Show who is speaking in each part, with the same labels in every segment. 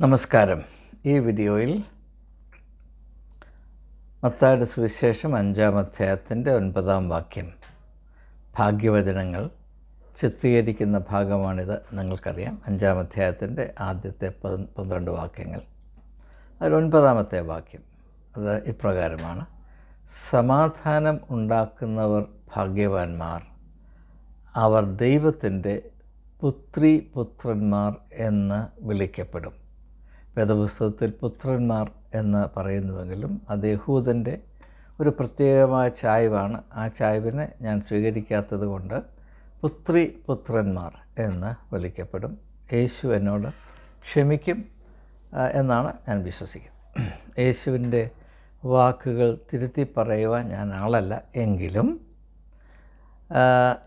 Speaker 1: നമസ്കാരം. ഈ വീഡിയോയിൽ മത്തായുടെ സുവിശേഷം അഞ്ചാം അധ്യായത്തിന്റെ ഒൻപതാം വാക്യം. ഭാഗ്യവചനങ്ങൾ ചിത്രീകരിക്കുന്ന ഭാഗമാണിത് നിങ്ങൾക്കറിയാം. അഞ്ചാം അധ്യായത്തിന്റെ ആദ്യത്തെ പന്ത്രണ്ട് വാക്യങ്ങൾ. അതിൽ ഒൻപതാമത്തെ വാക്യം. അത് ഇപ്രകാരമാണ്. സമാധാനം ഉണ്ടാക്കുന്നവർ ഭാഗ്യവാന്മാർ. അവർ ദൈവത്തിന്റെ പുത്രി പുത്രന്മാർ എന്ന് വിളിക്കപ്പെടും. വേദപുസ്തകത്തിൽ പുത്രന്മാർ എന്ന് പറയുന്നുവെങ്കിലും അത് യഹൂദന്റെ ഒരു പ്രത്യേകമായ ചായ്വാണ്. ആ ചായ്വിനെ ഞാൻ സ്വീകരിക്കാത്തത് കൊണ്ട് പുത്രി പുത്രന്മാർ എന്ന് വിളിക്കപ്പെടും. യേശു എന്നോട് ക്ഷമിക്കും എന്നാണ് ഞാൻ വിശ്വസിക്കുന്നത്. യേശുവിന്റെ വാക്കുകൾ തിരുത്തി പറയുവാൻ ഞാൻ ആളല്ല എങ്കിലും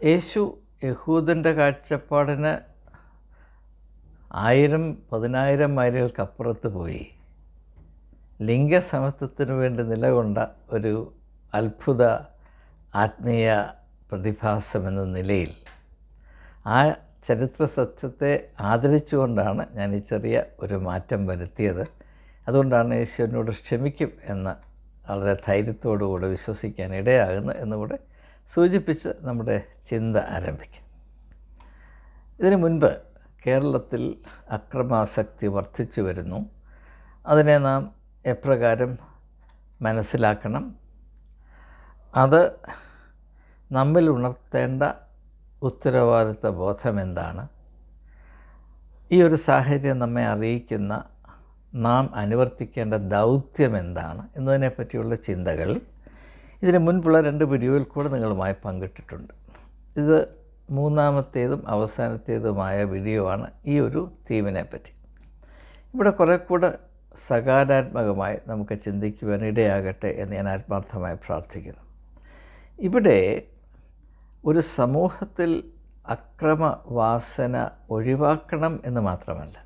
Speaker 1: യേശു യഹൂദന്റെ കാഴ്ചപ്പാടിന് ആയിരം പതിനായിരം മൈലുകൾക്കപ്പുറത്ത് പോയി. ലിംഗസമത്വത്തിനു വേണ്ടി നിലകൊണ്ട ഒരു അത്ഭുത ആത്മീയ പ്രതിഭാസമെന്ന നിലയിൽ ആ ചരിത്ര സത്യത്തെ ആദരിച്ചുകൊണ്ടാണ് ഞാൻ ഈ ചെറിയ ഒരു മാറ്റം വരുത്തിയത്. അതുകൊണ്ടാണ് ഈശ്വരനോട് ക്ഷമിക്കും എന്ന് വളരെ ധൈര്യത്തോടുകൂടെ വിശ്വസിക്കാൻ ഇടയാകുന്നു എന്നുകൂടെ സൂചിപ്പിച്ച് നമ്മുടെ ചിന്ത ആരംഭിക്കും. ഇതിനു മുൻപ് കേരളത്തിൽ അക്രമാസക്തി വർദ്ധിച്ചു വരുന്നു. അതിനെ നാം എപ്രകാരം മനസ്സിലാക്കണം? അത് നമ്മിൽ ഉണർത്തേണ്ട ഉത്തരവാദിത്ത ബോധം എന്താണ്? ഈ ഒരു സാഹചര്യം നമ്മെ അറിയിക്കുന്ന നാം അനുവർത്തിക്കേണ്ട ദൗത്യം എന്താണ് എന്നതിനെപ്പറ്റിയുള്ള ചിന്തകൾ ഇതിന് മുൻപുള്ള രണ്ട് വീഡിയോയിൽ കൂടെ നിങ്ങളുമായി പങ്കിട്ടിട്ടുണ്ട്. ഇത് മൂന്നാമത്തേതും അവസാനത്തേതുമായ വീഡിയോ ആണ് ഈ ഒരു തീമിനെ പറ്റി. ഇവിടെ കുറേ കൂടെ സകാരാത്മകമായി നമുക്ക് ചിന്തിക്കുവാൻ ഇടയാകട്ടെ എന്ന് ഞാൻ ആത്മാർത്ഥമായി പ്രാർത്ഥിക്കുന്നു. ഇവിടെ ഒരു സമൂഹത്തിൽ അക്രമ വാസന ഒഴിവാക്കണം എന്ന് മാത്രമല്ല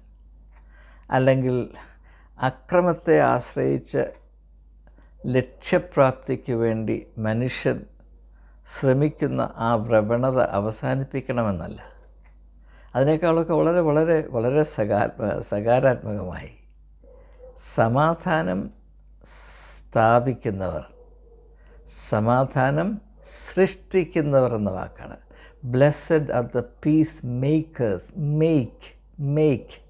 Speaker 1: അല്ലെങ്കിൽ അക്രമത്തെ ആശ്രയിച്ച് ലക്ഷ്യപ്രാപ്തിക്ക് വേണ്ടി മനുഷ്യൻ ശ്രമിക്കുന്ന ആ പ്രവണത അവസാനിപ്പിക്കണമെന്നല്ല. അതിനേക്കാളൊക്കെ വളരെ വളരെ വളരെ സകാരാത്മകമായി സമാധാനം സ്ഥാപിക്കുന്നവർ സമാധാനം സൃഷ്ടിക്കുന്നവർ എന്ന വാക്കാണ്. Blessed are the peace makers make make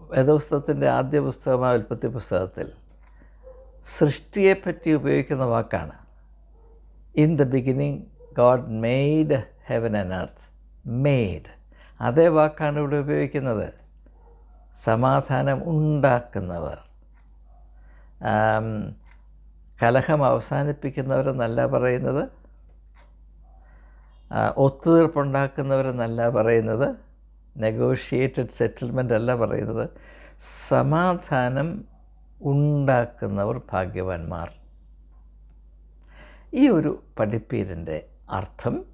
Speaker 1: വേദപുസ്തകത്തിന്റെ ആദ്യ പുസ്തകമായ ഉൽപ്പത്തി പുസ്തകത്തിൽ സൃഷ്ടിയെപ്പറ്റി ഉപയോഗിക്കുന്ന വാക്കാണ്. In the beginning God made heaven and earth made അതേ വാക്കാണ് ഇവിടെ ഉപയോഗിക്കുന്നത്. സമാധാനം ഉണ്ടാക്കുന്നവർ. കലഹം അവസാനിപ്പിക്കുന്നവരെന്നല്ല പറയുന്നത്. ഒത്തുതീർപ്പുണ്ടാക്കുന്നവരെന്നല്ല പറയുന്നത്. നെഗോഷിയേറ്റഡ് സെറ്റിൽമെന്റ് അല്ല പറയുന്നത്. സമാധാനം ഉണ്ടാക്കുന്നവർ ഭാഗ്യവാന്മാർ. ഈ ഒരു പഠിപ്പീരിന്റെ അർത്ഥം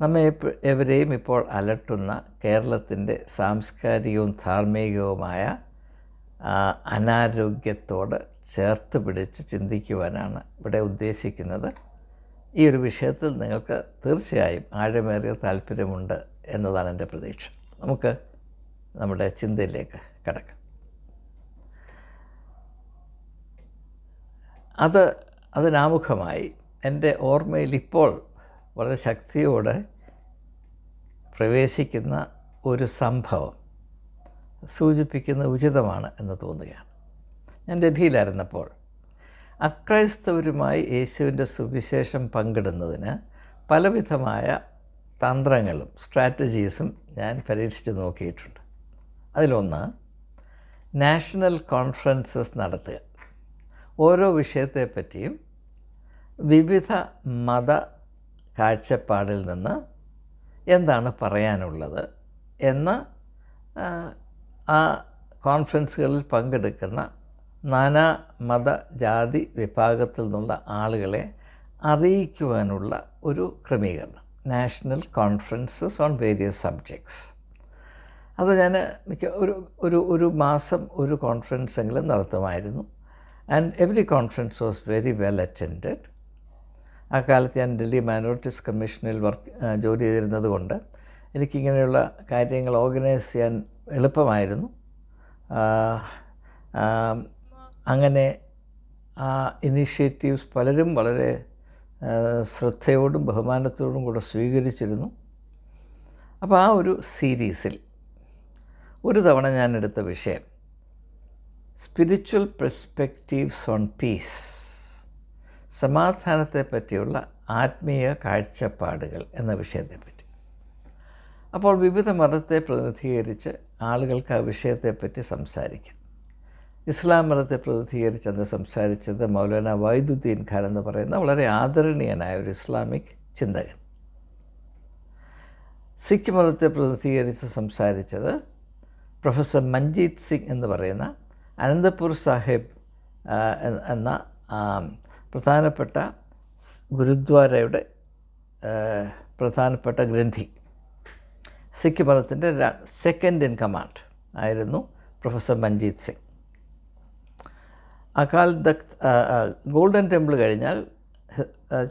Speaker 1: നമ്മെ എവരെയും ഇപ്പോൾ അലട്ടുന്ന കേരളത്തിന്റെ സാംസ്കാരികവും ധാർമ്മികവുമായ അനാരോഗ്യത്തോട് ചേർത്ത് പിടിച്ച് ചിന്തിക്കുവാനാണ് ഇവിടെ ഉദ്ദേശിക്കുന്നത്. ഈ ഒരു വിഷയത്തിൽ നിങ്ങൾക്ക് തീർച്ചയായും ആഴമേറിയ താല്പര്യമുണ്ട് എന്നതാണ് എന്റെ പ്രതീക്ഷ. നമുക്ക് നമ്മുടെ ചിന്തയിലേക്ക് കടക്കാം. അത് അതിനാമുഖമായി എന്റെ ഓർമ്മയിൽ ഇപ്പോൾ വളരെ ശക്തിയോടെ പ്രവേശിക്കുന്ന ഒരു സംഭവം സൂചിപ്പിക്കുന്ന ഉചിതമാണ് എന്ന് തോന്നുകയാണ്. ഞാൻ ഡൽഹിയിലായിരുന്നപ്പോൾ അക്രൈസ്തവരുമായി യേശുവിന്റെ സുവിശേഷം പങ്കിടുന്നതിന് പലവിധമായ തന്ത്രങ്ങളും സ്ട്രാറ്റജീസും ഞാൻ പരീക്ഷിച്ച് നോക്കിയിട്ടുണ്ട്. അതിലൊന്ന് നാഷണൽ കോൺഫറൻസസ് നടത്തുക. ഓരോ വിഷയത്തെപ്പറ്റിയും വിവിധ മത കാഴ്ചപ്പാടിൽ നിന്ന് എന്താണ് പറയാനുള്ളത് എന്ന് ആ, കോൺഫറൻസുകളിൽ പങ്കെടുക്കുന്ന നാനാ മത ജാതി വിഭാഗത്തിൽ നിന്നുള്ള ആളുകളെ അറിയിക്കുവാനുള്ള ഒരു ക്രമീകരണം. National conferences on various subjects അത് ഞാൻ മിക്ക ഒരു ഒരു ഒരു മാസം ഒരു കോൺഫറൻസ് എങ്കിലും നടത്തുമായിരുന്നു. And every conference was very well attend ആ കാലത്ത് ഞാൻ ഡൽഹി മൈനോറിറ്റീസ് കമ്മീഷനിൽ വർക്ക് ജോലി ചെയ്തിരുന്നത് കൊണ്ട് എനിക്കിങ്ങനെയുള്ള കാര്യങ്ങൾ ഓർഗനൈസ് ചെയ്യാൻ എളുപ്പമായിരുന്നു. അങ്ങനെ ആ ഇനീഷ്യേറ്റീവ്സ് പലരും വളരെ ശ്രദ്ധയോടും ബഹുമാനത്തോടും കൂടെ സ്വീകരിച്ചിരുന്നു. അപ്പോൾ ആ ഒരു സീരീസിൽ ഒരു തവണ ഞാൻ എടുത്ത വിഷയം സ്പിരിച്വൽ പെർസ്പെക്റ്റീവ്സ് ഓൺ പീസ് സമാധാനത്തെ പറ്റിയുള്ള ആത്മീയ കാഴ്ചപ്പാടുകൾ എന്ന വിഷയത്തെപ്പറ്റി. അപ്പോൾ വിവിധ മതത്തെ പ്രതിനിധീകരിച്ച് ആളുകൾക്ക് ആ വിഷയത്തെപ്പറ്റി സംസാരിക്കാം. ഇസ്ലാം മതത്തെ പ്രതിനിധീകരിച്ച് അന്ന് സംസാരിച്ചത് മൗലാന വൈദുദ്ദീൻ ഖാൻ എന്ന് പറയുന്ന വളരെ ആദരണീയനായ ഒരു ഇസ്ലാമിക് ചിന്തകൻ. സിഖ് മതത്തെ പ്രതിനിധീകരിച്ച് സംസാരിച്ചത് പ്രൊഫസർ മഞ്ജീത് സിംഗ് എന്ന് പറയുന്ന അനന്തപൂർ സാഹിബ് എന്ന- പ്രധാനപ്പെട്ട ഗുരുദ്വാരയുടെ പ്രധാനപ്പെട്ട ഗ്രന്ഥി. സിഖ് മതത്തിന്റെ സെക്കൻഡ് ഇൻ കമാൻഡ് ആയിരുന്നു പ്രൊഫസർ മഞ്ജീത് സിംഗ്. അകാൽ ആ, ഗോൾഡൻ ടെമ്പിൾ കഴിഞ്ഞാൽ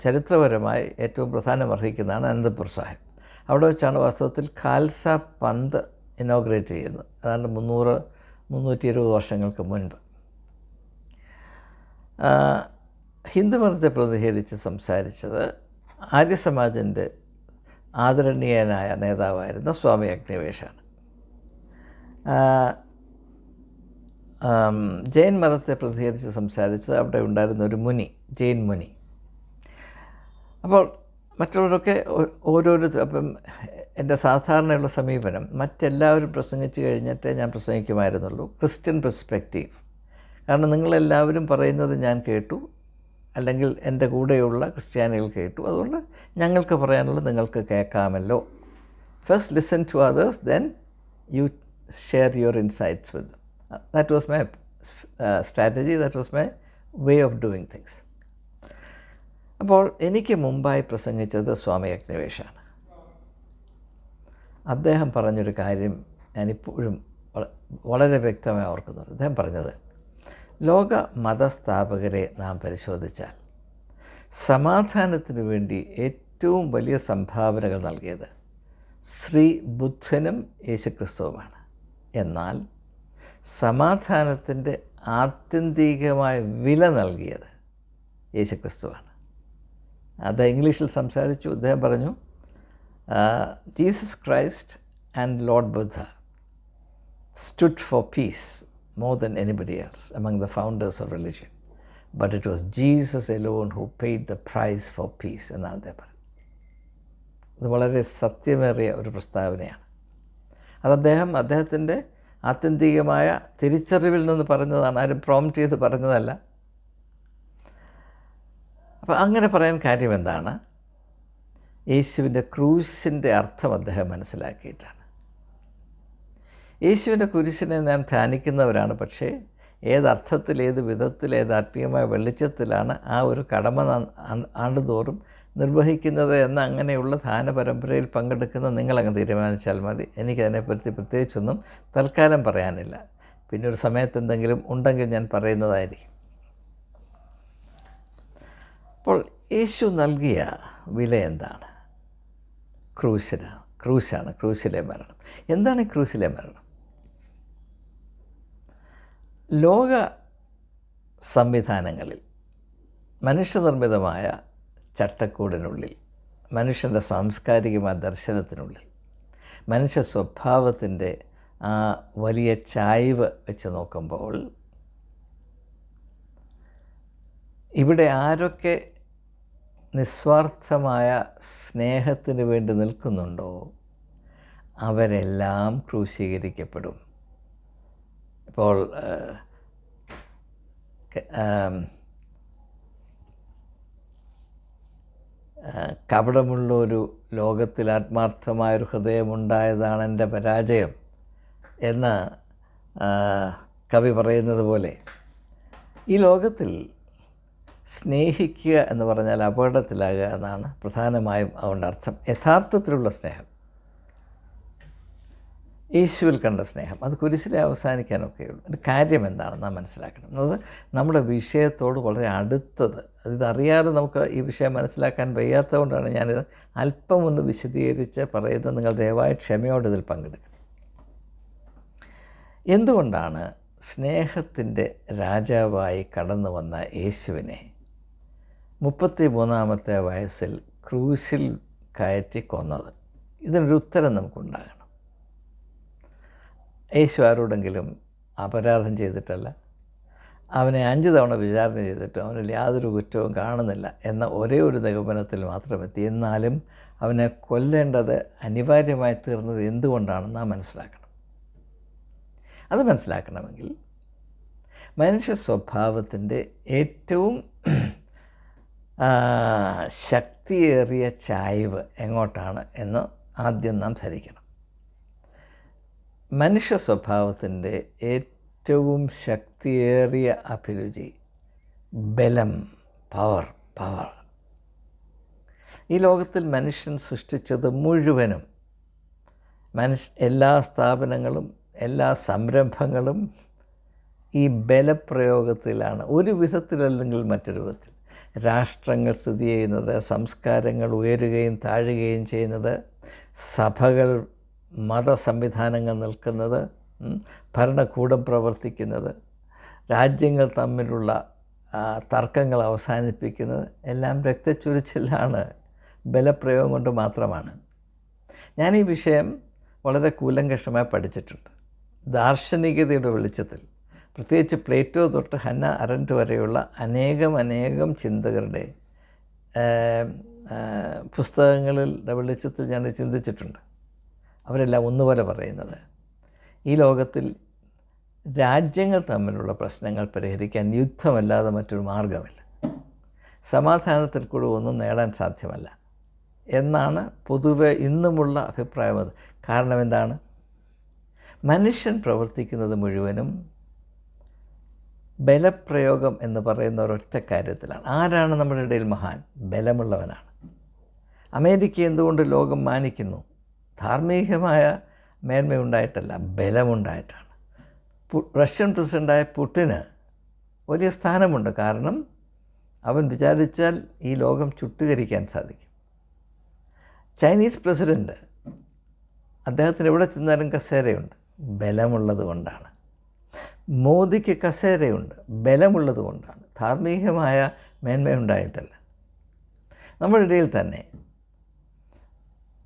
Speaker 1: ചരിത്രപരമായി ഏറ്റവും പ്രധാനം അർഹിക്കുന്നതാണ് അനന്തപൂർ സാഹിബ്. അവിടെ വെച്ചാണ് വാസ്തവത്തിൽ ഖാൽസ പന്ത് ഇനോഗ്രേറ്റ് ചെയ്യുന്നത്. അതാണ്ട് മുന്നൂറ് മുന്നൂറ്റി ഇരുപത് വർഷങ്ങൾക്ക് മുൻപ്. ഹിന്ദുമതത്തെ പ്രതിഷേധിച്ച് സംസാരിച്ചത് ആര്യസമാജിന്റെ ആദരണീയനായ നേതാവായിരുന്ന സ്വാമി ആം, ജൈൻ മതത്തെ പ്രതികരിച്ച് സംസാരിച്ചത് അവിടെ ഉണ്ടായിരുന്ന ഒരു മുനി ജൈൻ മുനി. അപ്പോൾ മറ്റുള്ളവരൊക്കെ ഓരോരോ ഓരോരുത്തർ അപ്പം എന്റെ സാധാരണയുള്ള സമീപനം മറ്റെല്ലാവരും പ്രസംഗിച്ച് കഴിഞ്ഞിട്ടേ ഞാൻ പ്രസംഗിക്കുമായിരുന്നുള്ളൂ. Christian perspective. കാരണം നിങ്ങളെല്ലാവരും പറയുന്നത് ഞാൻ കേട്ടു അല്ലെങ്കിൽ എന്റെ കൂടെയുള്ള ക്രിസ്ത്യാനികൾ കേട്ടു. അതുകൊണ്ട് ഞങ്ങൾക്ക് പറയാനുള്ളത് നിങ്ങൾക്ക് കേൾക്കാമല്ലോ. First listen to others then you share your insights with that was my strategy that was my way of doing things അപ്പോൾ എനിക്ക് മുമ്പായി പ്രസംഗിച്ചത് സ്വാമി അഗ്നിവേശാണ്. അദ്ദേഹം പറഞ്ഞൊരു കാര്യം ഞാനിപ്പോഴും വള- വളരെ വ്യക്തമായി ഓർക്കുന്നുണ്ട്. അദ്ദേഹം പറഞ്ഞത് ലോക മതസ്ഥാപകരെ നാം പരിശോധിച്ചാൽ സമാധാനത്തിന് വേണ്ടി ഏറ്റവും വലിയ സംഭാവനകൾ നൽകിയത് ശ്രീ ബുദ്ധനും യേശുക്രിസ്തുവുമാണ്. എന്നാൽ സമാധാനത്തിന്റെ ആത്യന്തികമായ വില നൽകിയത് യേശുക്രിസ്തുവാണ്. അത് ഇംഗ്ലീഷിൽ സംസാരിച്ചു അദ്ദേഹം പറഞ്ഞു Jesus Christ and Lord Buddha stood for peace more than anybody else among the founders of religion. But it was Jesus alone who paid the price for peace എന്നാണ് അദ്ദേഹം പറയുന്നത് ഇത് വളരെ സത്യമേറിയ ഒരു പ്രസ്താവനയാണ്. അത് അദ്ദേഹം അദ്ദേഹത്തിന്റെ ആത്യന്തികമായ തിരിച്ചറിവിൽ നിന്ന് പറഞ്ഞതാണ്. ആരും പ്രോംപ്റ്റ് ചെയ്ത് പറഞ്ഞതല്ല. അപ്പം അങ്ങനെ പറയാൻ കാര്യം എന്താണ്? യേശുവിന്റെ ക്രൂശിന്റെ അർത്ഥം അദ്ദേഹം മനസ്സിലാക്കിയിട്ടാണ്. യേശുവിന്റെ കുരിശിനെ നാം ധ്യാനിക്കുന്നവരാണ് പക്ഷേ ഏതർത്ഥത്തിൽ ഏത് വിധത്തിൽ ഏത് ആത്മീയമായ വെളിച്ചത്തിലാണ് ആ ഒരു കടമ ആണ്ടുതോറും നിർവഹിക്കുന്നത് എന്ന അങ്ങനെയുള്ള ധാന പരമ്പരയിൽ പങ്കെടുക്കുന്ന നിങ്ങളങ്ങ് തീരുമാനിച്ചാൽ മതി. എനിക്കതിനെപ്പറ്റി പ്രത്യേകിച്ചൊന്നും തൽക്കാലം പറയാനില്ല. പിന്നെ ഒരു സമയത്ത് എന്തെങ്കിലും ഉണ്ടെങ്കിൽ ഞാൻ പറയുന്നതായിരിക്കും. അപ്പോൾ യേശു നൽകിയ വില എന്താണ്? ക്രൂശിന് ക്രൂശാണ് ക്രൂശിലെ മരണം. എന്താണ് ക്രൂശിലെ മരണം? ലോക സംവിധാനങ്ങളിൽ മനുഷ്യനിർമ്മിതമായ ചട്ടക്കൂടിനുള്ളിൽ മനുഷ്യന്റെ സാംസ്കാരികമായ ദർശനത്തിനുള്ളിൽ മനുഷ്യ സ്വഭാവത്തിന്റെ ആ വലിയ ചായ്വ് വെച്ച് നോക്കുമ്പോൾ ഇവിടെ ആരൊക്കെ നിസ്വാർത്ഥമായ സ്നേഹത്തിന് വേണ്ടി നിൽക്കുന്നുണ്ടോ? അവരെല്ലാം ക്രൂശീകരിക്കപ്പെടും. ഇപ്പോൾ കപടമുള്ള ഒരു ലോകത്തിൽ ആത്മാർത്ഥമായൊരു ഹൃദയമുണ്ടായതാണ് എന്റെ പരാജയം എന്ന് കവി പറയുന്നത് പോലെ ഈ ലോകത്തിൽ സ്നേഹിക്കുക എന്ന് പറഞ്ഞാൽ അപകടത്തിലാകുക എന്നാണ് പ്രധാനമായും അതുകൊണ്ട് അർത്ഥം. യഥാർത്ഥത്തിലുള്ള സ്നേഹം. യേശുവിൽ കണ്ട സ്നേഹം. അത് കുരിശിലെ അവസാനിക്കാനൊക്കെയുള്ളൂ. ഒരു കാര്യം എന്താണെന്ന് നാം മനസ്സിലാക്കണം. അത് നമ്മുടെ വിഷയത്തോട് വളരെ അടുത്തത്. ഇതറിയാതെ നമുക്ക് ഈ വിഷയം മനസ്സിലാക്കാൻ വയ്യാത്തതുകൊണ്ടാണ് ഞാനിത് അല്പം ഒന്ന് വിശദീകരിച്ച് പറയുന്നത്. നിങ്ങൾ ദയവായി ക്ഷമയോടെ ഇതിൽ പങ്കെടുക്കണം. എന്തുകൊണ്ടാണ് സ്നേഹത്തിന്റെ രാജാവായി കടന്നു വന്ന യേശുവിനെ മുപ്പത്തി മൂന്നാമത്തെ വയസ്സിൽ ക്രൂസിൽ കയറ്റി കൊന്നത്. ഇതിനൊരു ഉത്തരം നമുക്കുണ്ടാകണം. യേശു ആരോടെങ്കിലും അപരാധം ചെയ്തിട്ടല്ല അവനെ അഞ്ച് തവണ വിചാരണ ചെയ്തിട്ടും അവനിൽ യാതൊരു കുറ്റവും കാണുന്നില്ല എന്ന ഒരേ ഒരു നിഗമനത്തിൽ മാത്രമെത്തി. എന്നാലും അവനെ കൊല്ലേണ്ടത് അനിവാര്യമായി തീർന്നത് എന്തുകൊണ്ടാണെന്ന് നാം മനസ്സിലാക്കണം. അത് മനസ്സിലാക്കണമെങ്കിൽ മനുഷ്യ സ്വഭാവത്തിന്റെ ഏറ്റവും ശക്തിയേറിയ ചായ്വ് എങ്ങോട്ടാണ് എന്ന് ആദ്യം നാം ധരിക്കണം. മനുഷ്യ സ്വഭാവത്തിന്റെ ഏറ്റവും ശക്തിയേറിയ അഭിരുചി ബലം പവർ പവർ. ഈ ലോകത്തിൽ മനുഷ്യൻ സൃഷ്ടിച്ചത് മുഴുവനും മനുഷ്യ എല്ലാ സ്ഥാപനങ്ങളും എല്ലാ സംരംഭങ്ങളും ഈ ബലപ്രയോഗത്തിലാണ്. ഒരു വിധത്തിലല്ലെങ്കിൽ മറ്റൊരു വിധത്തിൽ. രാഷ്ട്രങ്ങൾ സ്ഥിതി ചെയ്യുന്നത് സംസ്കാരങ്ങൾ ഉയരുകയും താഴുകയും ചെയ്യുന്നത് സഭകൾ മത സംവിധാനങ്ങൾ നിൽക്കുന്നത് ഭരണകൂടം പ്രവർത്തിക്കുന്നത് രാജ്യങ്ങൾ തമ്മിലുള്ള തർക്കങ്ങൾ അവസാനിപ്പിക്കുന്നത് എല്ലാം രക്തച്ചൊരിച്ചിലാണ് ബലപ്രയോഗം കൊണ്ട് മാത്രമാണ്. ഞാൻ ഈ വിഷയം വളരെ കൂലങ്കഷമായി പഠിച്ചിട്ടുണ്ട്. ദാർശനികതയുടെ വെളിച്ചത്തിൽ പ്രത്യേകിച്ച് പ്ലേറ്റോ തൊട്ട് ഹന്ന അരന്റ് വരെയുള്ള അനേകം അനേകം ചിന്തകരുടെ പുസ്തകങ്ങളിൽ വെളിച്ചത്തിൽ ഞാൻ ചിന്തിച്ചിട്ടുണ്ട്. അവരെല്ലാം ഒന്നുപോലെ പറയുന്നത്. ഈ ലോകത്തിൽ രാജ്യങ്ങൾ തമ്മിലുള്ള പ്രശ്നങ്ങൾ പരിഹരിക്കാൻ യുദ്ധമല്ലാതെ മറ്റൊരു മാർഗമില്ല സമാധാനത്തിൽ കൂടെ ഒന്നും നേടാൻ സാധ്യമല്ല എന്നാണ് പൊതുവെ ഇന്നുമുള്ള അഭിപ്രായം. അത് കാരണം എന്താണ്? മനുഷ്യൻ പ്രവർത്തിക്കുന്നത് മുഴുവനും ബലപ്രയോഗം എന്ന് പറയുന്ന ഒരൊറ്റ കാര്യത്തിലാണ്. ആരാണ് നമ്മുടെ ഇടയിൽ മഹാൻ? ബലമുള്ളവനാണ്. അമേരിക്ക എന്തുകൊണ്ട് ലോകം മാനിക്കുന്നു? ധാർമ്മികമായ മേന്മയുണ്ടായിട്ടല്ല ബലമുണ്ടായിട്ടാണ്. റഷ്യൻ പ്രസിഡന്റായ പുട്ടിന് വലിയ സ്ഥാനമുണ്ട്. കാരണം അവൻ വിചാരിച്ചാൽ ഈ ലോകം ചുട്ടുകരിക്കാൻ സാധിക്കും. ചൈനീസ് പ്രസിഡന്റ് അദ്ദേഹത്തിന് എവിടെ ചെന്നാലും കസേരയുണ്ട്. ബലമുള്ളത് കൊണ്ടാണ്. മോദിക്ക് കസേരയുണ്ട് ബലമുള്ളത് കൊണ്ടാണ്. ധാർമ്മികമായ മേന്മയുണ്ടായിട്ടല്ല നമ്മുടെ ഇടയിൽ തന്നെ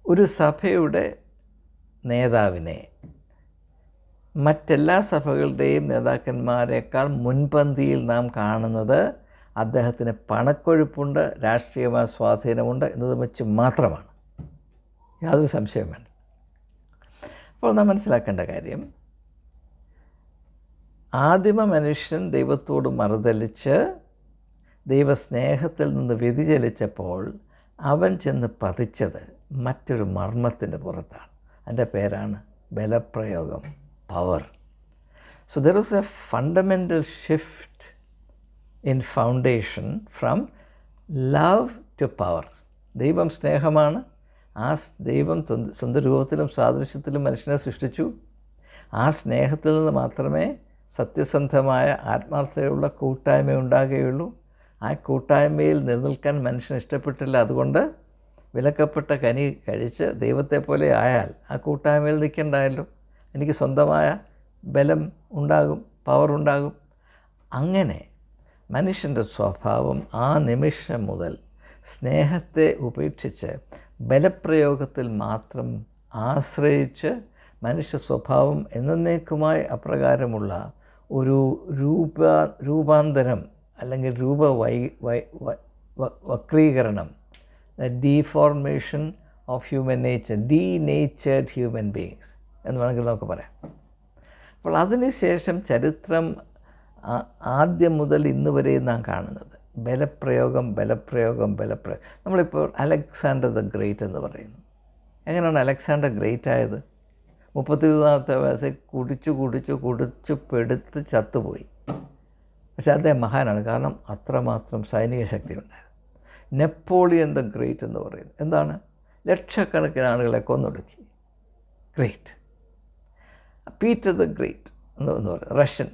Speaker 1: ഒരു സഭയുടെ നേതാവിനെ മറ്റെല്ലാ സഭകളുടെയും നേതാക്കന്മാരെക്കാൾ മുൻപന്തിയിൽ നാം കാണുന്നത് അദ്ദേഹത്തിന് പണക്കൊഴുപ്പുണ്ട് രാഷ്ട്രീയമായ സ്വാധീനമുണ്ട് എന്നത് വെച്ച് മാത്രമാണ്. യാതൊരു സംശയം വേണ്ട അപ്പോൾ നാം മനസ്സിലാക്കേണ്ട കാര്യം ആദിമ മനുഷ്യൻ ദൈവത്തോട് മറുതലിച്ച് ദൈവസ്നേഹത്തിൽ നിന്ന് വ്യതിചലിച്ചപ്പോൾ അവൻ ചെന്ന് പതിച്ചത് മറ്റൊരു മർമ്മത്തിന്റെ പുറത്താണ്. അതിന്റെ പേരാണ് ബലപ്രയോഗം power. So there is a fundamental shift in foundation from love to power ദൈവം സ്നേഹമാണ്. ആ ദൈവം സ്വന്തം രൂപത്തിലും സാദൃശ്യത്തിലും മനുഷ്യനെ സൃഷ്ടിച്ചു. ആ സ്നേഹത്തിൽ നിന്ന് മാത്രമേ സത്യസന്ധമായ ആത്മാർത്ഥതയുള്ള കൂട്ടായ്മ ഉണ്ടാകുകയുള്ളൂ ആ കൂട്ടായ്മയിൽ നിലനിൽക്കാൻ മനുഷ്യൻ ഇഷ്ടപ്പെട്ടില്ല. അതുകൊണ്ട് വിലക്കപ്പെട്ട കനി കഴിച്ച് ദൈവത്തെ പോലെ ആയാൽ ആ കൂട്ടായ്മയിൽ നിൽക്കണ്ടായല്ലോ. എനിക്ക് സ്വന്തമായ ബലം ഉണ്ടാകും പവർ ഉണ്ടാകും. അങ്ങനെ മനുഷ്യന്റെ സ്വഭാവം ആ നിമിഷം മുതൽ സ്നേഹത്തെ ഉപേക്ഷിച്ച് ബലപ്രയോഗത്തിൽ മാത്രം ആശ്രയിച്ച് മനുഷ്യ സ്വഭാവം എന്നേക്കുമായി അപ്രകാരമുള്ള ഒരു രൂപ രൂപാന്തരം അല്ലെങ്കിൽ രൂപ വൈ വൈ വക്രീകരണം. Deformation of human nature denatured human beings എന്ന് വേണമെങ്കിൽ നമുക്ക് പറയാം. അപ്പോൾ അതിനുശേഷം ചരിത്രം ആദ്യം മുതൽ ഇന്ന് വരെ നാം കാണുന്നത്. ബലപ്രയോഗം ബലപ്രയോഗം ബലപ്രയോഗം നമ്മളിപ്പോൾ അലക്സാണ്ടർ ദ ഗ്രേറ്റ് എന്ന് പറയുന്നു. എങ്ങനെയാണ് അലക്സാണ്ടർ ഗ്രേറ്റ് ആയത് മുപ്പത്തി മൂന്നാമത്തെ വയസ്സിൽ കുടിച്ചു കുടിച്ച് കുടിച്ചു പെടുത്ത് ചത്തുപോയി. പക്ഷേ അദ്ദേഹം മഹാനാണ്. കാരണം അത്രമാത്രം സൈനിക ശക്തി ഉണ്ടായിരുന്നു നെപ്പോളിയൻ ദ ഗ്രേറ്റ് എന്ന് പറയുന്നത്. എന്താണ്? ലക്ഷക്കണക്കിന് ആളുകളെ കൊന്നൊടുക്കി. ഗ്രേറ്റ്. പീറ്റർ ദ ഗ്രേറ്റ് എന്ന് പറയുന്നത്. റഷ്യൻ.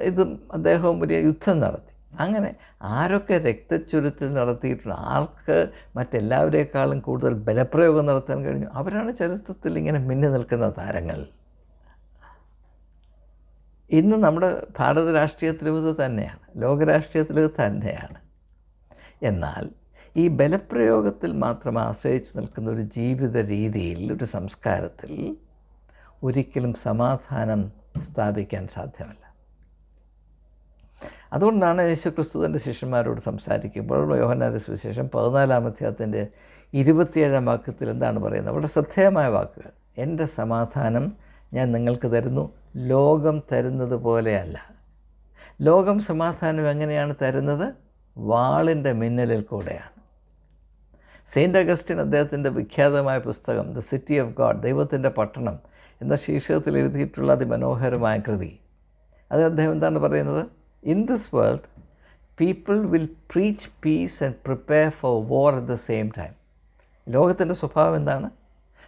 Speaker 1: ഇതും അദ്ദേഹവും വലിയ യുദ്ധം നടത്തി. അങ്ങനെ ആരൊക്കെ രക്തച്ചുരുത്തിൽ നടത്തിയിട്ടുണ്ട് ആർക്ക് മറ്റെല്ലാവരേക്കാളും കൂടുതൽ ബലപ്രയോഗം നടത്താൻ കഴിഞ്ഞു. അവരാണ് ചരിത്രത്തിൽ ഇങ്ങനെ മിന്നി നിൽക്കുന്ന താരങ്ങൾ. ഇന്ന് നമ്മുടെ ഭാരത രാഷ്ട്രീയത്തിലും ഇത് തന്നെയാണ് ലോകരാഷ്ട്രീയത്തിലും ഇത് തന്നെയാണ്. എന്നാൽ ഈ ബലപ്രയോഗത്തിൽ മാത്രം ആശ്രയിച്ച് നിൽക്കുന്ന ഒരു ജീവിത രീതിയിൽ ഒരു സംസ്കാരത്തിൽ ഒരിക്കലും സമാധാനം സ്ഥാപിക്കാൻ സാധ്യമല്ല. അതുകൊണ്ടാണ് യേശുക്രിസ്തു തന്റെ ശിഷ്യന്മാരോട് സംസാരിക്കുമ്പോൾ യോഹന്നാന്റെ സുവിശേഷം പതിനാലാം അധ്യായത്തിന്റെ ഇരുപത്തിയേഴാം വാക്യത്തിൽ എന്താണ് പറയുന്നത്? വളരെ ശ്രദ്ധേയമായ വാക്കുകൾ. എന്റെ സമാധാനം ഞാൻ നിങ്ങൾക്ക് തരുന്നു. ലോകം തരുന്നത് പോലെയല്ല. ലോകം സമാധാനം എങ്ങനെയാണ് തരുന്നത്? വാളിന്റെ മിന്നലിൽ കൂടെയാണ്. സെയിന്റ് അഗസ്റ്റിൻ അദ്ദേഹത്തിന്റെ വിഖ്യാതമായ പുസ്തകം ദ സിറ്റി ഓഫ് ഗോഡ് ദൈവത്തിന്റെ പട്ടണം എന്ന ശീർഷകത്തിൽ എഴുതിയിട്ടുള്ള അതിമനോഹരമായ കൃതി. അത് അദ്ദേഹം എന്താണ് പറയുന്നത്? In this world, people will preach peace and prepare for war at the same time ലോകത്തിന്റെ സ്വഭാവം എന്താണ്?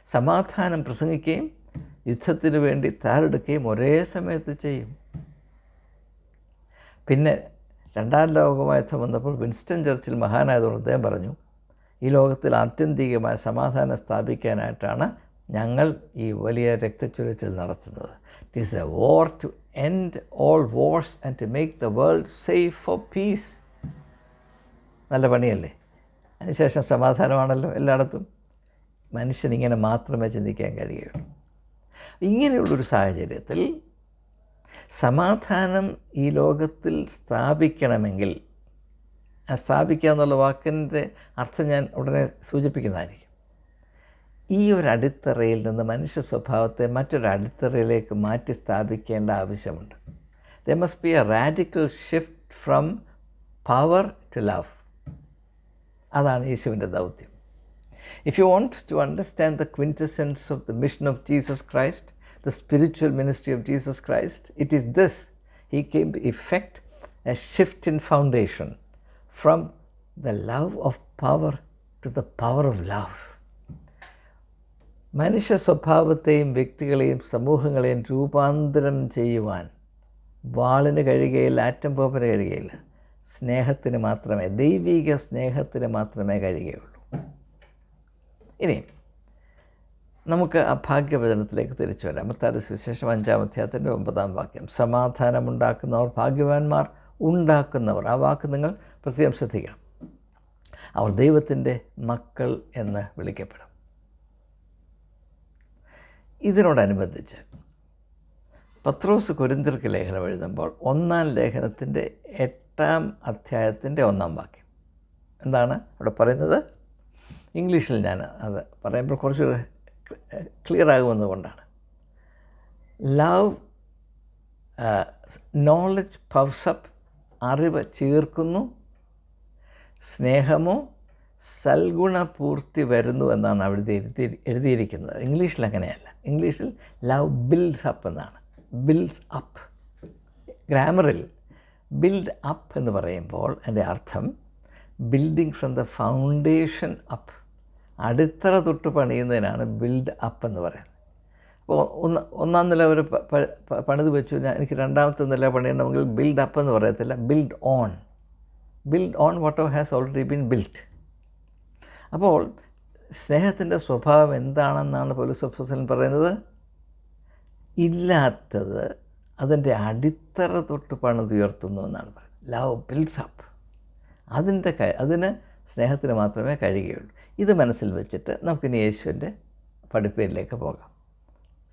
Speaker 1: സമാധാനം പ്രസംഗിക്കുകയും യുദ്ധത്തിന് വേണ്ടി തയ്യാറെടുക്കുകയും ഒരേ സമയത്ത് ചെയ്യും. പിന്നെ രണ്ടാം ലോകയുദ്ധം വന്നപ്പോൾ വിൻസ്റ്റൺ ചർച്ചിൽ മഹാനായതുകൊണ്ട് അദ്ദേഹം പറഞ്ഞു ഈ ലോകത്തിൽ ആത്യന്തികമായ സമാധാനം സ്ഥാപിക്കാനായിട്ടാണ് ഞങ്ങൾ ഈ വലിയ രക്തച്ചുരച്ചിൽ നടത്തുന്നത്. It is a war to end all wars and to make the world safe for peace. നല്ല പണിയല്ലേ? അതിനുശേഷം സമാധാനമാണല്ലോ എല്ലായിടത്തും. മനുഷ്യനിങ്ങനെ മാത്രമേ ചിന്തിക്കാൻ കഴിയുള്ളൂ. ഇങ്ങനെയുള്ളൊരു സാഹചര്യത്തിൽ സമാധാനം ഈ ലോകത്തിൽ സ്ഥാപിക്കണമെങ്കിൽ സ്ഥാപിക്കുക എന്നുള്ള വാക്കിന്റെ അർത്ഥം ഞാൻ ഉടനെ സൂചിപ്പിക്കുന്നതായിരിക്കും. ഈ ഒരു അടിത്തറയിൽ നിന്ന് മനുഷ്യ സ്വഭാവത്തെ മറ്റൊരു അടിത്തറയിലേക്ക് മാറ്റി സ്ഥാപിക്കേണ്ട ആവശ്യമുണ്ട് there must be a radical shift from power to love അതാണ് യേശുവിന്റെ ദൗത്യം If you want to understand the quintessence of the mission of Jesus Christ, the spiritual ministry of Jesus Christ, it is this. He came to effect a shift in foundation from the love of power to the power of love. മനുഷ്യ സ്വഭാവത്തെയും വ്യക്തികളെയും സമൂഹങ്ങളെയും രൂപാന്തരം ചെയ്യുവാൻ വാളിന് കഴിയുകയില്ല atom പോപ്പിന് കഴിയുകയില്ല സ്നേഹത്തിന് മാത്രമേ ദൈവിക സ്നേഹത്തിന് മാത്രമേ കഴിയുകയുള്ളൂ ഇനി നമുക്ക് ആ ഭാഗ്യവചനത്തിലേക്ക് തിരിച്ചു വരാം. മത്താരി സുവിശേഷം അഞ്ചാം അധ്യായത്തിന്റെ ഒമ്പതാം വാക്യം. സമാധാനമുണ്ടാക്കുന്നവർ ഭാഗ്യവാന്മാർ ഉണ്ടാക്കുന്നവർ. ആ വാക്ക് നിങ്ങൾ പ്രത്യേകം ശ്രദ്ധിക്കണം. അവർ ദൈവത്തിന്റെ മക്കൾ എന്ന് വിളിക്കപ്പെടും. ഇതിനോടനുബന്ധിച്ച് പത്രോസ് കുരിന്തിർക്ക് ലേഖനം എഴുതുമ്പോൾ ഒന്നാം ലേഖനത്തിന്റെ എട്ടാം അധ്യായത്തിന്റെ ഒന്നാം വാക്യം. എന്താണ് അവിടെ പറയുന്നത്? ഇംഗ്ലീഷിൽ ഞാൻ അത് പറയുമ്പോൾ കുറച്ചുകൂടെ ക്ലിയർ ആകുമെന്നുകൊണ്ടാണ് ലവ് നോളജ് പവ്സപ്പ് അറിവ് ചേർക്കുന്നു. സ്നേഹമോ സൽഗുണപൂർത്തി വരുന്നു എന്നാണ് അവിടെ എഴുതി എഴുതിയിരിക്കുന്നത്. ഇംഗ്ലീഷിൽ അങ്ങനെയല്ല. ഇംഗ്ലീഷിൽ ലവ് ബിൽഡ്സ് അപ്പ് എന്നാണ്. Builds up. ഗ്രാമറിൽ ബിൽഡ് അപ്പ് എന്ന് പറയുമ്പോൾ എന്റെ അർത്ഥം building from the foundation up. അടിത്തറ തൊട്ട് പണിയുന്നതിനാണ് ബിൽഡ് അപ്പ് എന്ന് പറയുന്നത്. അപ്പോൾ ഒന്ന് ഒന്നാം നില ഒരു പണിത് വെച്ചു. ഞാൻ എനിക്ക് രണ്ടാമത്തെ നില പണിയണമെങ്കിൽ ബിൽഡ് അപ്പ് എന്ന് പറയത്തില്ല. Build on. Build on what has already been built. അപ്പോൾ സ്നേഹത്തിന്റെ സ്വഭാവം എന്താണെന്നാണ് പോലീസ് ഓഫീസറിൽ പറയുന്നത്? ഇല്ലാത്തത് അതിന്റെ അടിത്തറ തൊട്ട് പണിതുയർത്തുന്നു എന്നാണ് പറയുന്നത്. Love builds up. അതിന്റെ അതിന് സ്നേഹത്തിന് മാത്രമേ കഴിയുകയുള്ളൂ. ഇത് മനസ്സിൽ വെച്ചിട്ട് നമുക്കിനി യേശുവിന്റെ പഠിപ്പേരിലേക്ക് പോകാം.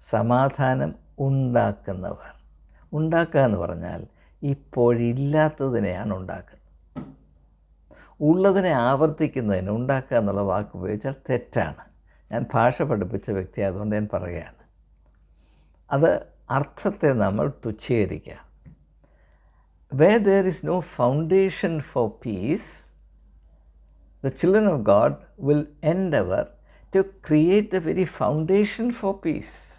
Speaker 1: സമാധാനം ഉണ്ടാക്കുന്നവർ. ഉണ്ടാക്കുക എന്ന് പറഞ്ഞാൽ ഇപ്പോഴില്ലാത്തതിനെയാണ് ഉണ്ടാക്കുന്നത്. ഉള്ളതിനെ ആവർത്തിക്കുന്നതിന് ഉണ്ടാക്കുക എന്നുള്ള വാക്ക് ഉപയോഗിച്ചാൽ തെറ്റാണ്. ഞാൻ ഭാഷ പഠിപ്പിച്ച വ്യക്തി അതുകൊണ്ട് ഞാൻ പറയുകയാണ്. അത് അർത്ഥത്തെ നമ്മൾ തുച്ഛീകരിക്കുക. Where there is no foundation for peace, the children of God will endeavor to create the very foundation for peace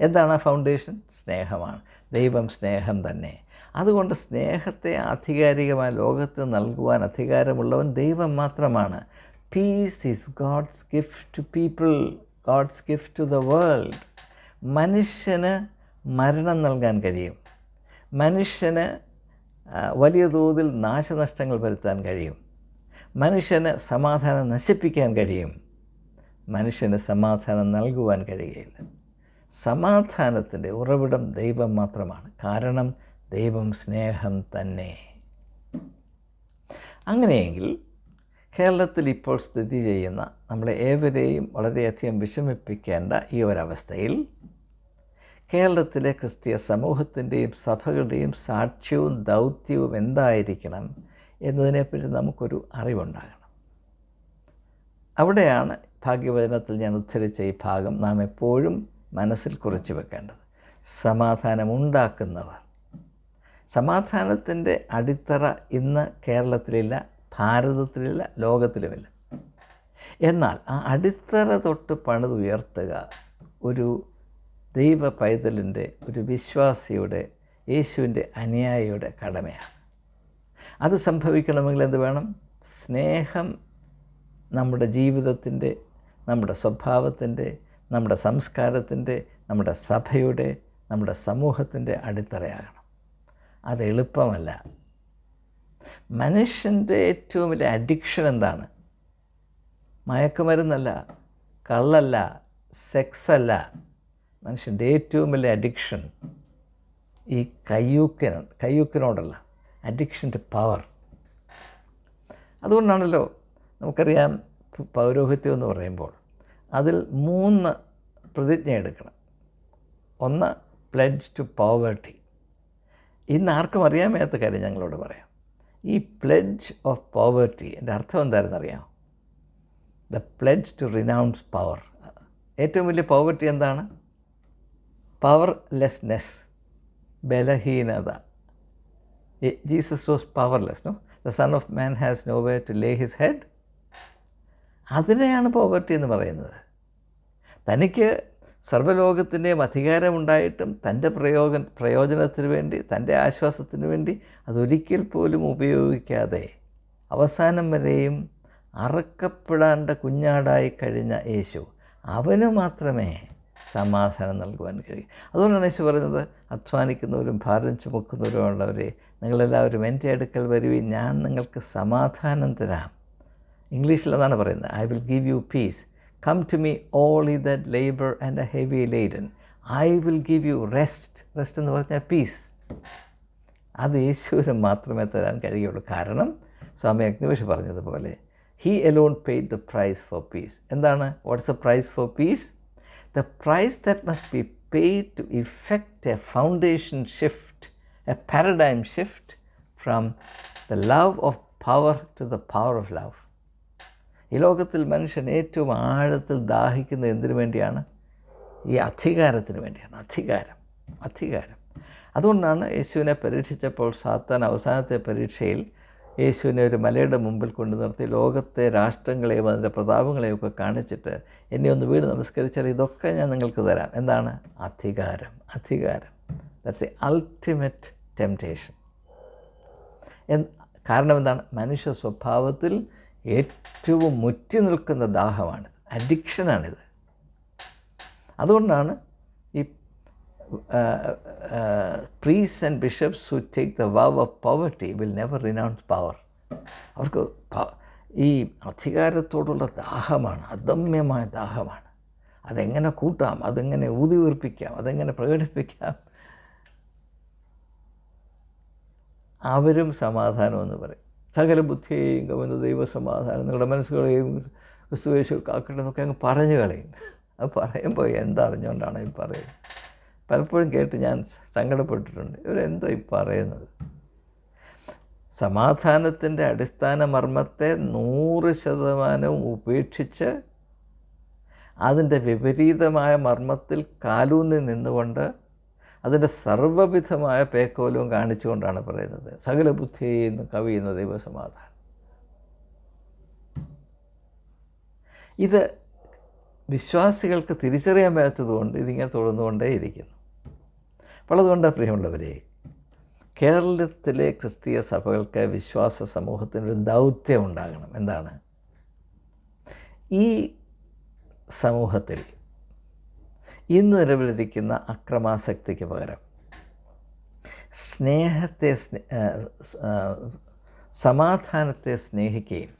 Speaker 1: എന്താണ് ആ ഫൗണ്ടേഷൻ സ്നേഹമാണ്. ദൈവം സ്നേഹം തന്നെ. അതുകൊണ്ട് സ്നേഹത്തെ ആധികാരികമായ ലോകത്ത് നൽകുവാൻ അധികാരമുള്ളവൻ ദൈവം മാത്രമാണ്. Peace is God's gift to people God's gift to the world മനുഷ്യന് മരണം നൽകാൻ കഴിയും. മനുഷ്യന് വലിയ തോതിൽ നാശനഷ്ടങ്ങൾ വരുത്താൻ കഴിയും. മനുഷ്യന് സമാധാനം നശിപ്പിക്കാൻ കഴിയും. മനുഷ്യന് സമാധാനം നൽകുവാൻ കഴിയുകയില്ല സമാധാനത്തിന്റെ ഉറവിടം ദൈവം മാത്രമാണ്. കാരണം ദൈവം സ്നേഹം തന്നെ. അങ്ങനെയെങ്കിൽ കേരളത്തിൽ ഇപ്പോൾ സ്ഥിതി ചെയ്യുന്ന നമ്മളെ ഏവരെയും വളരെയധികം വിഷമിപ്പിക്കേണ്ട ഈ ഒരവസ്ഥയിൽ കേരളത്തിലെ ക്രിസ്തീയ സമൂഹത്തിന്റെയും സഭകളുടെയും സാക്ഷ്യവും ദൗത്യവും എന്തായിരിക്കണം എന്നതിനെപ്പറ്റി നമുക്കൊരു അറിവുണ്ടാകണം. അവിടെയാണ് ഭാഗ്യവചനത്തിൽ ഞാൻ ഉദ്ധരിച്ച ഈ ഭാഗം നാം എപ്പോഴും മനസ്സിൽ കുറിച്ചു വെക്കേണ്ടത്. സമാധാനമുണ്ടാക്കുന്നവർ സമാധാനത്തിന്റെ അടിത്തറ ഇന്ന് കേരളത്തിലില്ല ഭാരതത്തിലില്ല ലോകത്തിലുമില്ല. എന്നാൽ ആ അടിത്തറ തൊട്ട് പണിതുയർത്തുക ഒരു ദൈവ പൈതലിന്റെ ഒരു വിശ്വാസിയുടെ യേശുവിന്റെ അനുയായിയുടെ കടമയാണ്. അത് സംഭവിക്കണമെങ്കിൽ എന്ത് വേണം? സ്നേഹം നമ്മുടെ ജീവിതത്തിന്റെ നമ്മുടെ സ്വഭാവത്തിന്റെ നമ്മുടെ സംസ്കാരത്തിന്റെ നമ്മുടെ സഭയുടെ നമ്മുടെ സമൂഹത്തിന്റെ അടിത്തറയാകണം. അത് എളുപ്പമല്ല. മനുഷ്യന്റെ ഏറ്റവും വലിയ അഡിക്ഷൻ എന്താണ്? മയക്കുമരുന്നല്ല കള്ളല്ല സെക്സല്ല മനുഷ്യന്റെ ഏറ്റവും വലിയ അഡിക്ഷൻ ഈ കയ്യൂക്കിന കയ്യൂക്കിനോടല്ല അഡിക്ഷൻ ടു പവർ അതുകൊണ്ടാണല്ലോ നമുക്കറിയാം പൗരോഹിത്യം എന്ന് പറയുമ്പോൾ അതിൽ മൂന്ന് പ്രതിജ്ഞ എടുക്കണം. ഒന്ന് പ്ലഡ്ജ് ടു പോവേർട്ടി ഇന്ന് ആർക്കും അറിയാൻ വയ്യാത്ത കാര്യം ഞങ്ങളോട് പറയാം. ഈ പ്ലെഡ്ജ് ഓഫ് പോവേർട്ടി എന്റെ അർത്ഥം എന്തായിരുന്നു അറിയാം the pledge to renounce power ഏറ്റവും വലിയ പോവർട്ടി എന്താണ്? പവർലെസ്നെസ് ബലഹീനത. Jesus was powerless no the son of man has no way to lay his head അതിനെയാണ് പോവർട്ടി എന്ന് പറയുന്നത്. തനിക്ക് സർവലോകത്തിന്റെയും അധികാരമുണ്ടായിട്ടും തന്റെ പ്രയോഗ പ്രയോജനത്തിന് വേണ്ടി തന്റെ ആശ്വാസത്തിന് വേണ്ടി അതൊരിക്കൽ പോലും ഉപയോഗിക്കാതെ അവസാനം വരെയും അറക്കപ്പെടാണ്ട കുഞ്ഞാടായി കഴിഞ്ഞ യേശു അവന് മാത്രമേ സമാധാനം നൽകുവാൻ കഴിയും. അതുകൊണ്ടാണ് യേശു പറയുന്നത് അധ്വാനിക്കുന്നവരും ഭാരം ചുമക്കുന്നവരുമുള്ളവരെ നിങ്ങളെല്ലാവരും എന്റെ അടുക്കൽ വരുവേ ഞാൻ നിങ്ങൾക്ക് സമാധാനം തരാം. ഇംഗ്ലീഷിൽ അതാണ് പറയുന്നത് I will give you peace come to me all ye that labour and a heavy laden I will give you rest rest എന്ന് പറഞ്ഞാൽ പീസ് അത് യേശുവിന് മാത്രമേ തരാൻ കഴിയുള്ളൂ. കാരണം സ്വാമി അഗ്നിവേഷ് പറഞ്ഞതുപോലെ he alone paid the price for peace എന്താണ്? What's a price for peace the price that must be paid to effect a foundation shift a paradigm shift from the love of power to the power of love ഈ ലോകത്തിൽ മനുഷ്യൻ ഏറ്റവും ആഴത്തിൽ ദാഹിക്കുന്നത് എന്തിനു വേണ്ടിയാണ്? ഈ അധികാരത്തിന് വേണ്ടിയാണ്. അധികാരം. അധികാരം. അതുകൊണ്ടാണ് യേശുവിനെ പരീക്ഷിച്ചപ്പോൾ സാത്താൻ അവസാനത്തെ പരീക്ഷയിൽ യേശുവിനെ ഒരു മലയുടെ മുമ്പിൽ കൊണ്ടു നിർത്തി ലോകത്തെ രാഷ്ട്രങ്ങളെയും അതിന്റെ പ്രതാപങ്ങളെയും ഒക്കെ കാണിച്ചിട്ട് എന്നെ ഒന്ന് വീട് നമസ്കരിച്ചാൽ ഇതൊക്കെ ഞാൻ നിങ്ങൾക്ക് തരാം. എന്താണ്? അധികാരം. അധികാരം. ദാറ്റ്സ് എ അൾട്ടിമേറ്റ് ടെംപ്റ്റേഷൻ കാരണം എന്താണ്? മനുഷ്യ സ്വഭാവത്തിൽ ഏറ്റവും മുറ്റി നിൽക്കുന്ന ദാഹമാണിത്. അഡിക്ഷനാണിത്. അതുകൊണ്ടാണ് ഈ priests and bishops who take the vow of poverty will never renounce power അവർക്ക് ഈ അധികാരത്തോടുള്ള ദാഹമാണ് അദമ്യമായ ദാഹമാണ്. അതെങ്ങനെ കൂട്ടാം അതെങ്ങനെ ഊതി വീർപ്പിക്കാം അതെങ്ങനെ പ്രകടിപ്പിക്കാം? അവരും സമാധാനം എന്ന് പറയും. സകല ബുദ്ധിയെയും കവിഞ്ഞ ദൈവസമാധാനം നിങ്ങളുടെ മനസ്സുകളെയും ക്രിസ്തുവേശു കാക്കട്ടെ എന്നൊക്കെ അങ്ങ് പറഞ്ഞു കളയും. അത് പറയുമ്പോൾ എന്തറിഞ്ഞുകൊണ്ടാണ് ഈ പറയുന്നത്? പലപ്പോഴും കേട്ട് ഞാൻ സങ്കടപ്പെട്ടിട്ടുണ്ട്. ഇവരെന്തോ ഈ പറയുന്നത്? സമാധാനത്തിന്റെ അടിസ്ഥാന മർമ്മത്തെ നൂറ് ശതമാനവും ഉപേക്ഷിച്ച് അതിന്റെ വിപരീതമായ മർമ്മത്തിൽ കാലൂന്നി നിന്നുകൊണ്ട് അതിന്റെ സർവവിധമായ പേക്കോലവും കാണിച്ചുകൊണ്ടാണ് പറയുന്നത്. സകല ബുദ്ധിയെന്ന് കവിയുന്ന ദൈവസമാധാനം. ഇത് വിശ്വാസികൾക്ക് തിരിച്ചറിയാൻ പറ്റാത്തതുകൊണ്ട് ഇതിങ്ങനെ തുടർന്നുകൊണ്ടേയിരിക്കുന്നു. അപ്പോൾ അതുകൊണ്ട് പ്രിയമുള്ളവരെ കേരളത്തിലെ ക്രിസ്തീയ സഭകൾക്ക് വിശ്വാസ സമൂഹത്തിനൊരു ദൗത്യം ഉണ്ടാകണം. എന്താണ്? ഈ സമൂഹത്തിൽ ഇന്ന് നിലവിലിരിക്കുന്ന അക്രമാസക്തിക്ക് പകരം. സ്നേഹത്തെ സമാധാനത്തെ സ്നേഹിക്കുകയും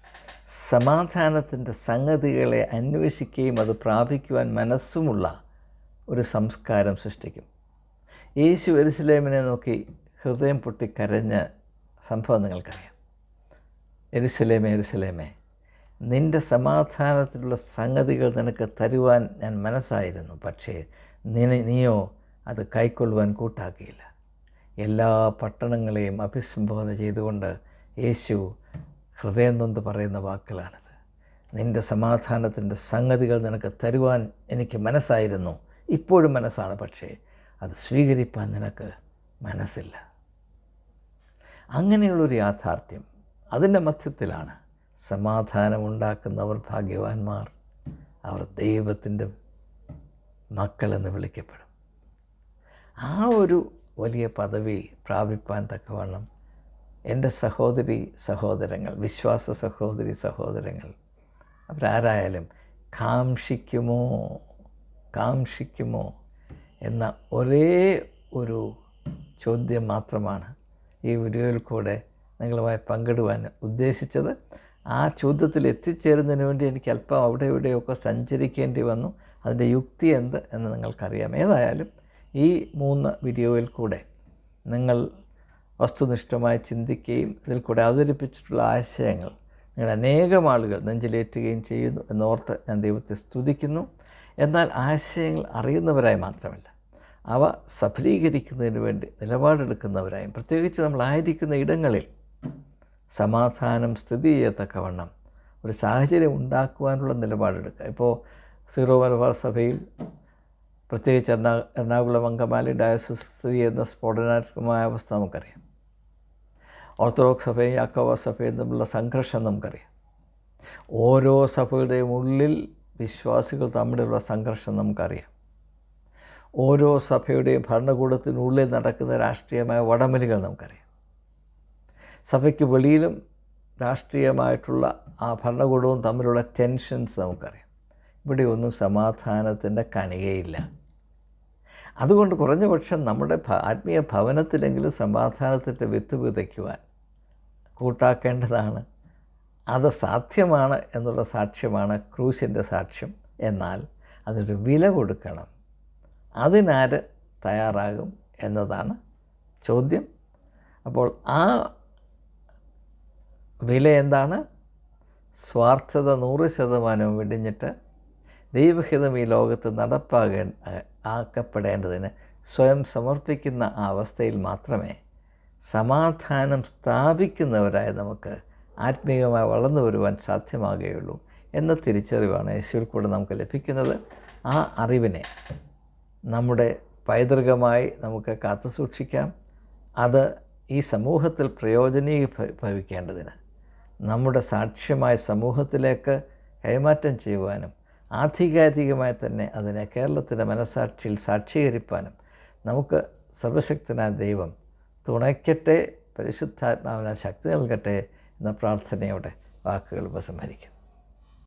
Speaker 1: സമാധാനത്തിന്റെ സംഗതികളെ അന്വേഷിക്കുകയും അത് പ്രാപിക്കുവാൻ മനസ്സുമുള്ള ഒരു സംസ്കാരം സൃഷ്ടിക്കും. യേശു എരുസലേമിനെ നോക്കി ഹൃദയം പൊട്ടി കരഞ്ഞ സംഭവം നിങ്ങൾക്കറിയാം. എരുസലേമേ എരുസലേമേ. നിന്റെ സമാധാനത്തിലുള്ള സംഗതികൾ നിനക്ക് തരുവാൻ ഞാൻ മനസ്സായിരുന്നു. പക്ഷേ നിന നീയോ അത് കൈക്കൊള്ളുവാൻ കൂട്ടാക്കിയില്ല. എല്ലാ പട്ടണങ്ങളെയും അഭിസംബോധന ചെയ്തുകൊണ്ട് യേശു ഹൃദയം നൊന്ത് പറയുന്ന വാക്കുകളാണിത് നിന്റെ സമാധാനത്തിന്റെ സംഗതികൾ നിനക്ക് തരുവാൻ എനിക്ക് മനസ്സായിരുന്നു. ഇപ്പോഴും മനസ്സാണ് പക്ഷേ അത് സ്വീകരിപ്പാൻ നിനക്ക് മനസ്സില്ല. അങ്ങനെയുള്ളൊരു യാഥാർത്ഥ്യം അതിന്റെ മധ്യത്തിലാണ്. സമാധാനമുണ്ടാക്കുന്നവർ ഭാഗ്യവാന്മാർ. അവർ ദൈവത്തിന്റെ മക്കളെന്ന് വിളിക്കപ്പെടും. ആ ഒരു വലിയ പദവി പ്രാപിപ്പാൻ തക്കവണ്ണം എന്റെ സഹോദരി സഹോദരങ്ങൾ വിശ്വാസ സഹോദരി സഹോദരങ്ങൾ അവരാരായാലും കാംക്ഷിക്കുമോ കാംക്ഷിക്കുമോ എന്ന ഒരേ ഒരു ചോദ്യം മാത്രമാണ് ഈ വീഡിയോയിൽ കൂടെ നിങ്ങളുമായി പങ്കിടുവാൻ ഉദ്ദേശിച്ചത്. ആ ചോദ്യത്തിൽ എത്തിച്ചേരുന്നതിന് വേണ്ടി എനിക്ക് അല്പം അവിടെ ഇവിടെയൊക്കെ സഞ്ചരിക്കേണ്ടി വന്നു. അതിന്റെ യുക്തി എന്ത് എന്ന് നിങ്ങൾക്കറിയാം. ഏതായാലും ഈ മൂന്ന് വീഡിയോയിൽ കൂടെ നിങ്ങൾ വസ്തുനിഷ്ഠമായി ചിന്തിക്കുകയും ഇതിൽ കൂടെ അവതരിപ്പിച്ചിട്ടുള്ള ആശയങ്ങൾ നിങ്ങൾ അനേകം ആളുകൾ നെഞ്ചിലേറ്റുകയും ചെയ്യുന്നു എന്നോർത്ത് ഞാൻ ദൈവത്തെ സ്തുതിക്കുന്നു. എന്നാൽ ആശയങ്ങൾ അറിയുന്നവരായി മാത്രമല്ല അവ സഫലീകരിക്കുന്നതിന് വേണ്ടി നിലപാടെടുക്കുന്നവരായും പ്രത്യേകിച്ച് നമ്മളായിരിക്കുന്ന ഇടങ്ങളിൽ സമാധാനം സ്ഥിതി ചെയ്യത്തക്കവണ്ണം ഒരു സാഹചര്യം ഉണ്ടാക്കുവാനുള്ള നിലപാടെടുക്കുക. ഇപ്പോൾ സീറോ മലബാർ സഭയിൽ പ്രത്യേകിച്ച് എറണാ എറണാകുളം അങ്കമാലി ഡയസിസ് സ്ഥിതി ചെയ്യുന്ന സ്ഫോടനാത്മകമായ അവസ്ഥ നമുക്കറിയാം. ഓർത്തഡോക്സ് സഭയും യാക്കോവ സഭയും തമ്മിലുള്ള സംഘർഷം നമുക്കറിയാം. ഓരോ സഭയുടെയും ഉള്ളിൽ വിശ്വാസികൾ തമ്മിലുള്ള സംഘർഷം നമുക്കറിയാം. ഓരോ സഭയുടെയും ഭരണകൂടത്തിനുള്ളിൽ നടക്കുന്ന രാഷ്ട്രീയമായ വടമലികൾ നമുക്കറിയാം. സഭയ്ക്ക് വെളിയിലും രാഷ്ട്രീയമായിട്ടുള്ള ആ ഭരണകൂടവും തമ്മിലുള്ള ടെൻഷൻസ് നമുക്കറിയാം. ഇവിടെ ഒന്നും സമാധാനത്തിന്റെ കണികയില്ല. അതുകൊണ്ട് കുറഞ്ഞ പക്ഷം നമ്മുടെ ആത്മീയ ഭവനത്തിലെങ്കിലും സമാധാനത്തിന്റെ വിത്ത് വിതയ്ക്കുവാൻ കൂട്ടാക്കേണ്ടതാണ്. അത് സാധ്യമാണ് എന്നുള്ള സാക്ഷ്യമാണ് ക്രൂശിന്റെ സാക്ഷ്യം. എന്നാൽ അതൊരു വില കൊടുക്കണം. അതിനാര് തയ്യാറാകും എന്നതാണ് ചോദ്യം. അപ്പോൾ ആ വില എന്താണ്? സ്വാർത്ഥത നൂറ് ശതമാനവും വെടിഞ്ഞിട്ട് ദൈവഹിതം ഈ ലോകത്ത് നടപ്പാകേ ആക്കപ്പെടേണ്ടതിന് സ്വയം സമർപ്പിക്കുന്ന അവസ്ഥയിൽ മാത്രമേ സമാധാനം സ്ഥാപിക്കുന്നവരായ നമുക്ക് ആത്മീയമായി വളർന്നു വരുവാൻ സാധ്യമാകുകയുള്ളൂ എന്ന തിരിച്ചറിവാണ് യേശുവിൽ കൂടെ നമുക്ക് ലഭിക്കുന്നത്. ആ അറിവിനെ നമ്മുടെ പൈതൃകമായി നമുക്ക് കാത്തു സൂക്ഷിക്കാം അത് ഈ സമൂഹത്തിൽ പ്രയോജനീയ ഭവിക്കേണ്ടതിന് നമ്മുടെ സാക്ഷ്യമായ സമൂഹത്തിലേക്ക് കൈമാറ്റം ചെയ്യുവാനും ആധികാരികമായി തന്നെ അതിനെ കേരളത്തിന്റെ മനസാക്ഷിയിൽ സാക്ഷീകരിപ്പാനും നമുക്ക് സർവശക്തനായ ദൈവം തുണയ്ക്കട്ടെ പരിശുദ്ധാത്മാവിനാൽ ശക്തി നൽകട്ടെ എന്ന പ്രാർത്ഥനയോടെ വാക്കുകൾ ഉപസംഹരിക്കുന്നു.